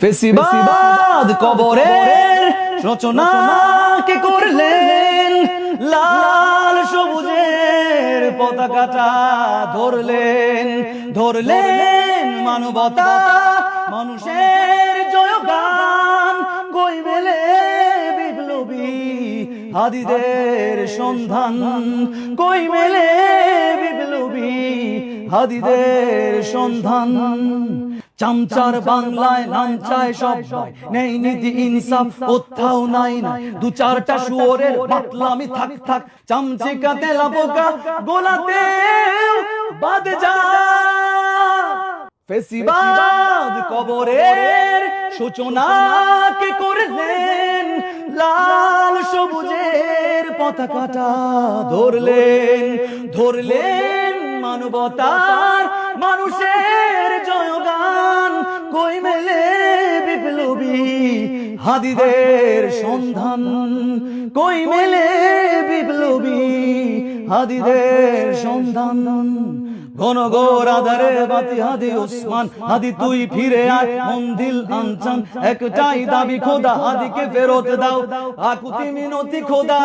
ফেসিবাদ কবরের রচনা কে করলেন? লাল সবুজের পতাকাটা ধরলেন। ধরলেন মানবতা মানুষের হাদিদের সন্ধান কই মেলে বিপ্লবী? হাদিদের সন্ধান। চামচার বাংলায় নাম চায় সবাই। নেই নীতি ইনসাফ, কোথাও নাই না। দু চারটা শুয়োরের পাতলামি থাক থাক। চামচিকা তেলা পোকা গোলাতে বাদ যা। ফেসিবাদ কবরের সূচনা কে করলেন সবুজের পতাকাটা ধরলেন ধরলেন মানবতার মানুষের জয়গান। কই মেলে বিপ্লবী হাদিদের সন্ধান? কই মেলে বিপ্লবী হাদিদের সন্ধান, ঘন আধারে বাতি হাদি হাদি, তুই ফিরে আয় মন্দিল একটাই দাবি, খোদা হাদিকে ফেরত দাও। আকুতি মিনতি, খোদা।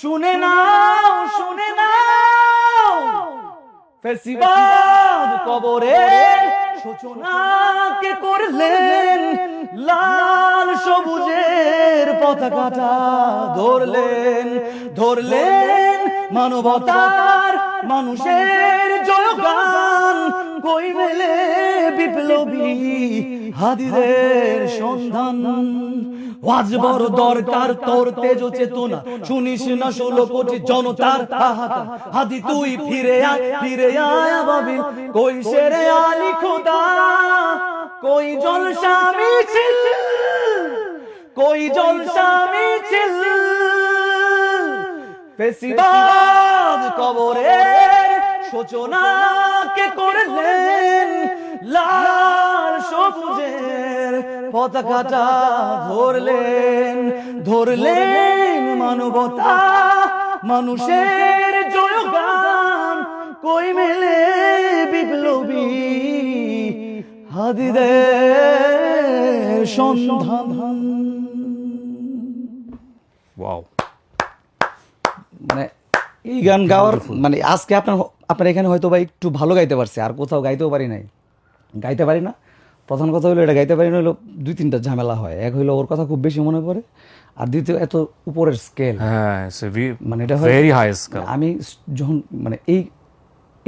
শুনে নাও শুনে নাও। ফেসিবাদ কবরের সূচনা কে করলেন। লাল সবুজের পতাকাটা ধরলেন ধরলেন মানবতার মানুষের জয়গান কই মেলে বিপ্লবী হাদিদের সন্ধান? আজ বড় দরকার তোর তেজ চেতনা। শুনিস না ষোলো কোটি জনতার হাদি তুই ফিরে আয় ফিরে আয় কই সেরে আলি খোদা? কই মিছিল? কই জলসা মিছিল ফেসিবাদ কবরের সূচনা কে করলেন লাল সবুজের পতাকাটা ধরলেন। ধরলেন। মানবতা মানুষের জয়গান। কই মেলে বিপ্লবী হাদিদের সন্ধান। ওয়াও মানে এই গান গাওয়ার মানে আজকে আপনার আপনার এখানে হয়তো বা একটু ভালো গাইতে পারছে আর কোথাও গাইতেও পারি নাই। গাইতে পারি না। প্রথম কথা হলো এটা গাইতে পারি না হলো দুই তিনটা ঝামেলা হয়। এক হইল ওর কথা খুব বেশি মনে পড়ে আর দ্বিতীয় এত উপরের স্কেল হ্যাঁ মানে এটা ভেরি হাই স্কেল আমি যখন মানে এই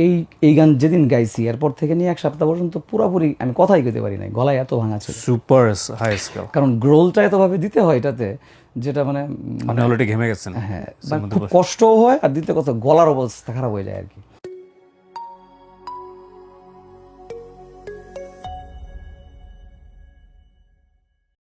এই এই গান যেদিন গাইছি এরপর থেকে নিয়ে এক সপ্তাহ পর্যন্ত পুরোপুরি আমি কথাই কইতে পারি নাই গলায় এত ভাঙা ছিল। সুপার হাই স্কেল কারণ গ্রোলটা এতভাবে দিতে হয় এটাতে যেটা মানে মানে অলরেডি ঘেমে গেছেন। হ্যাঁ মানে খুব কষ্টও হয় আর দিতে কথা গলার অবস্থা খারাপ হয়ে যায় আর কি।